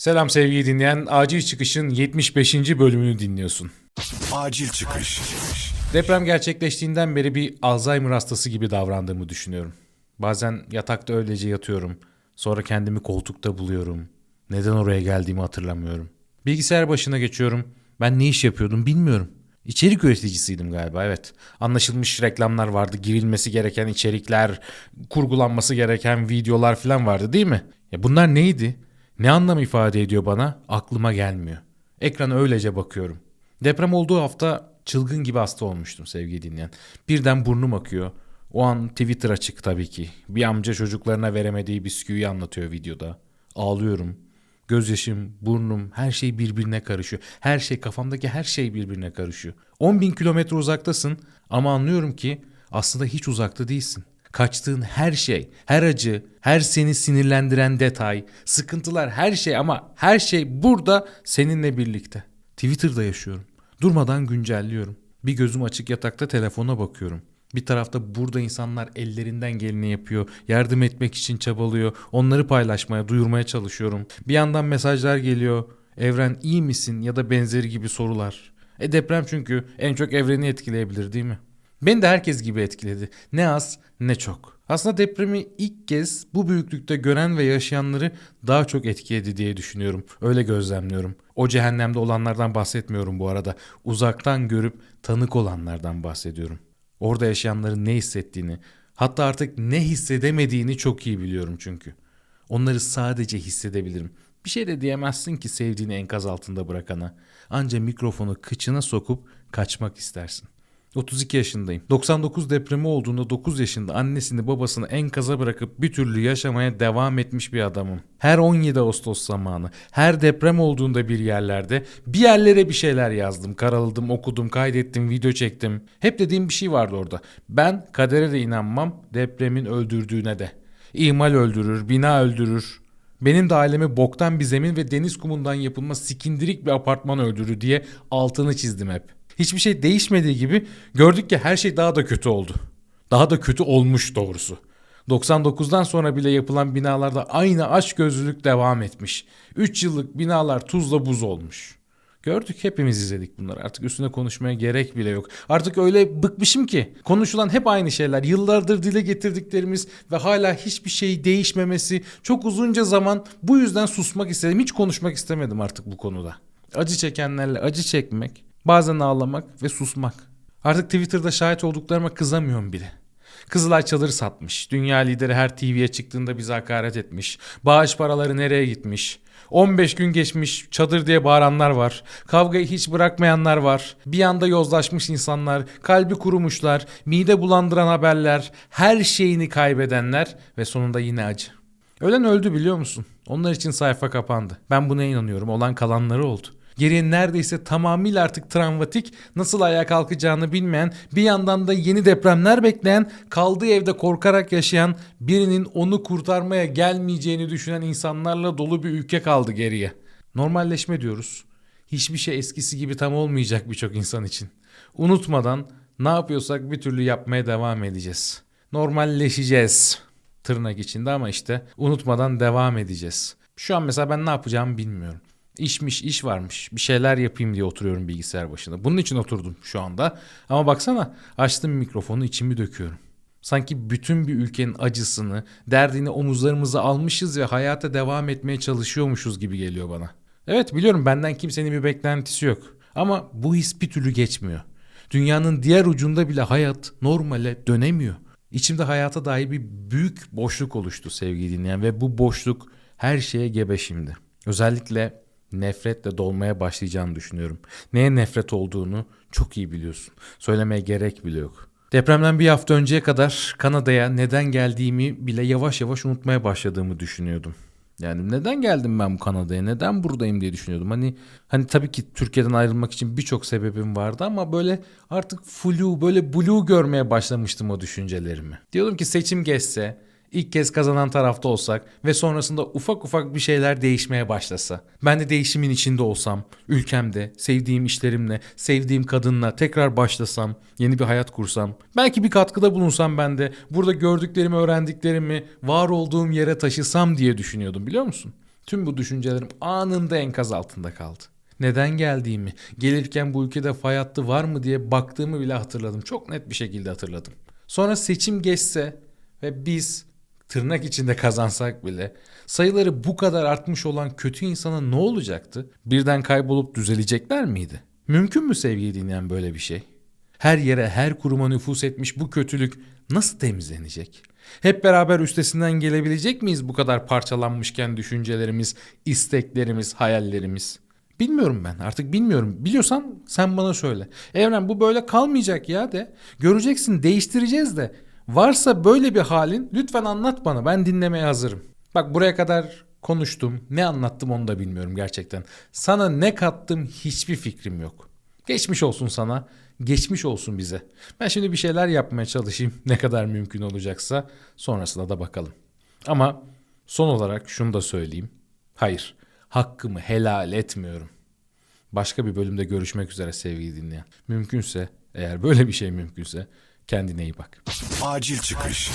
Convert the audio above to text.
Selam sevgili dinleyen. Acil Çıkış'ın 75. bölümünü dinliyorsun. Acil çıkış. Deprem gerçekleştiğinden beri bir Alzheimer hastası gibi davrandığımı düşünüyorum. Bazen yatakta öylece yatıyorum. Sonra kendimi koltukta buluyorum. Neden oraya geldiğimi hatırlamıyorum. Bilgisayar başına geçiyorum. Ben ne iş yapıyordum bilmiyorum. İçerik üreticisiydim galiba evet. Anlaşılmış reklamlar vardı, girilmesi gereken içerikler, kurgulanması gereken videolar falan vardı değil mi? Ya bunlar neydi? Ne anlam ifade ediyor bana? Aklıma gelmiyor. Ekrana öylece bakıyorum. Deprem olduğu hafta çılgın gibi hasta olmuştum sevgili dinleyen. Birden burnum akıyor. O an Twitter açık tabii ki. Bir amca çocuklarına veremediği bisküviyi anlatıyor videoda. Ağlıyorum. Gözyaşım, burnum, her şey birbirine karışıyor. Her şey, kafamdaki her şey birbirine karışıyor. 10 bin kilometre uzaktasın ama anlıyorum ki aslında hiç uzakta değilsin. Kaçtığın her şey, her acı, her seni sinirlendiren detay, sıkıntılar, her şey ama her şey burada seninle birlikte. Twitter'da yaşıyorum. Durmadan güncelliyorum. Bir gözüm açık yatakta telefona bakıyorum. Bir tarafta burada insanlar ellerinden geleni yapıyor. Yardım etmek için çabalıyor. Onları paylaşmaya, duyurmaya çalışıyorum. Bir yandan mesajlar geliyor. Evren iyi misin ya da benzeri gibi sorular. E deprem çünkü en çok evreni etkileyebilir değil mi? Beni de herkes gibi etkiledi. Ne az ne çok. Aslında depremi ilk kez bu büyüklükte gören ve yaşayanları daha çok etkiledi diye düşünüyorum. Öyle gözlemliyorum. O cehennemde olanlardan bahsetmiyorum bu arada. Uzaktan görüp tanık olanlardan bahsediyorum. Orada yaşayanların ne hissettiğini, hatta artık ne hissedemediğini çok iyi biliyorum çünkü. Onları sadece hissedebilirim. Bir şey de diyemezsin ki sevdiğini enkaz altında bırakana. Anca mikrofonu kıçına sokup kaçmak istersin. 32 yaşındayım. 99 depremi olduğunda 9 yaşında annesini babasını enkaza bırakıp bir türlü yaşamaya devam etmiş bir adamım. Her 17 Ağustos zamanı, her deprem olduğunda bir yerlerde bir yerlere bir şeyler yazdım, karaladım, okudum, kaydettim, video çektim. Hep dediğim bir şey vardı orada. Ben kadere de inanmam, depremin öldürdüğüne de. İhmal öldürür, bina öldürür. Benim de ailemi boktan bir zemin ve deniz kumundan yapılma sikindirik bir apartman öldürür diye altını çizdim hep. Hiçbir şey değişmediği gibi gördük ki her şey daha da kötü oldu. Daha da kötü olmuş doğrusu. 99'dan sonra bile yapılan binalarda aynı aç gözlülük devam etmiş. 3 yıllık binalar tuzla buz olmuş. Gördük hepimiz izledik bunları. Artık üstüne konuşmaya gerek bile yok. Artık öyle bıkmışım ki konuşulan hep aynı şeyler. Yıllardır dile getirdiklerimiz ve hala hiçbir şey değişmemesi çok uzunca zaman bu yüzden susmak istedim. Hiç konuşmak istemedim artık bu konuda. Acı çekenlerle acı çekmek, bazen ağlamak ve susmak. Artık Twitter'da şahit olduklarıma kızamıyorum bile. Kızılay çadırı satmış. Dünya lideri her TV'ye çıktığında bize hakaret etmiş. Bağış paraları nereye gitmiş? 15 gün geçmiş çadır diye bağıranlar var. Kavgayı hiç bırakmayanlar var. Bir anda yozlaşmış insanlar, kalbi kurumuşlar, mide bulandıran haberler, her şeyini kaybedenler ve sonunda yine acı. Ölen öldü biliyor musun? Onlar için sayfa kapandı. Ben buna inanıyorum. Olan kalanları oldu. Geriye neredeyse tamamıyla artık travmatik, nasıl ayağa kalkacağını bilmeyen, bir yandan da yeni depremler bekleyen, kaldığı evde korkarak yaşayan, birinin onu kurtarmaya gelmeyeceğini düşünen insanlarla dolu bir ülke kaldı geriye. Normalleşme diyoruz. Hiçbir şey eskisi gibi tam olmayacak birçok insan için. Unutmadan ne yapıyorsak bir türlü yapmaya devam edeceğiz. Normalleşeceğiz. Tırnak içinde ama işte unutmadan devam edeceğiz. Şu an mesela ben ne yapacağımı bilmiyorum. İşmiş, iş varmış. Bir şeyler yapayım diye oturuyorum bilgisayar başında. Bunun için oturdum şu anda. Ama baksana açtım mikrofonu içimi döküyorum. Sanki bütün bir ülkenin acısını, derdini omuzlarımıza almışız ve hayata devam etmeye çalışıyormuşuz gibi geliyor bana. Evet biliyorum benden kimsenin bir beklentisi yok. Ama bu his bir türlü geçmiyor. Dünyanın diğer ucunda bile hayat normale dönemiyor. İçimde hayata dair bir büyük boşluk oluştu sevgili dinleyen ve bu boşluk her şeye gebe şimdi. Özellikle nefretle dolmaya başlayacağını düşünüyorum. Neye nefret olduğunu çok iyi biliyorsun. Söylemeye gerek bile yok. Depremden bir hafta önceye kadar Kanada'ya neden geldiğimi bile yavaş yavaş unutmaya başladığımı düşünüyordum. Yani neden geldim ben bu Kanada'ya? Neden buradayım diye düşünüyordum. Hani hani tabii ki Türkiye'den ayrılmak için birçok sebebim vardı ama böyle artık flu, böyle blue görmeye başlamıştım o düşüncelerimi. Diyordum ki seçim geçse, ilk kez kazanan tarafta olsak ve sonrasında ufak ufak bir şeyler değişmeye başlasa. Ben de değişimin içinde olsam, ülkemde, sevdiğim işlerimle, sevdiğim kadınla tekrar başlasam, yeni bir hayat kursam. Belki bir katkıda bulunsam ben de burada gördüklerimi, öğrendiklerimi var olduğum yere taşısam diye düşünüyordum biliyor musun? Tüm bu düşüncelerim anında enkaz altında kaldı. Neden geldiğimi, gelirken bu ülkede fay hattı var mı diye baktığımı bile hatırladım. Çok net bir şekilde hatırladım. Sonra seçim geçse ve biz tırnak içinde kazansak bile sayıları bu kadar artmış olan kötü insana ne olacaktı? Birden kaybolup düzelecekler miydi? Mümkün mü sevgili dinleyen böyle bir şey? Her yere, her kuruma nüfus etmiş bu kötülük nasıl temizlenecek? Hep beraber üstesinden gelebilecek miyiz bu kadar parçalanmışken düşüncelerimiz, isteklerimiz, hayallerimiz? Bilmiyorum ben artık bilmiyorum. Biliyorsan sen bana söyle. Evren bu böyle kalmayacak ya de. Göreceksin değiştireceğiz de. Varsa böyle bir halin lütfen anlat bana. Ben dinlemeye hazırım. Bak buraya kadar konuştum. Ne anlattım onu da bilmiyorum gerçekten. Sana ne kattım hiçbir fikrim yok. Geçmiş olsun sana. Geçmiş olsun bize. Ben şimdi bir şeyler yapmaya çalışayım. Ne kadar mümkün olacaksa. Sonrasına da bakalım. Ama son olarak şunu da söyleyeyim. Hayır. Hakkımı helal etmiyorum. Başka bir bölümde görüşmek üzere sevgili dinleyen. Mümkünse eğer böyle bir şey mümkünse kendine iyi bak. Acil çıkış.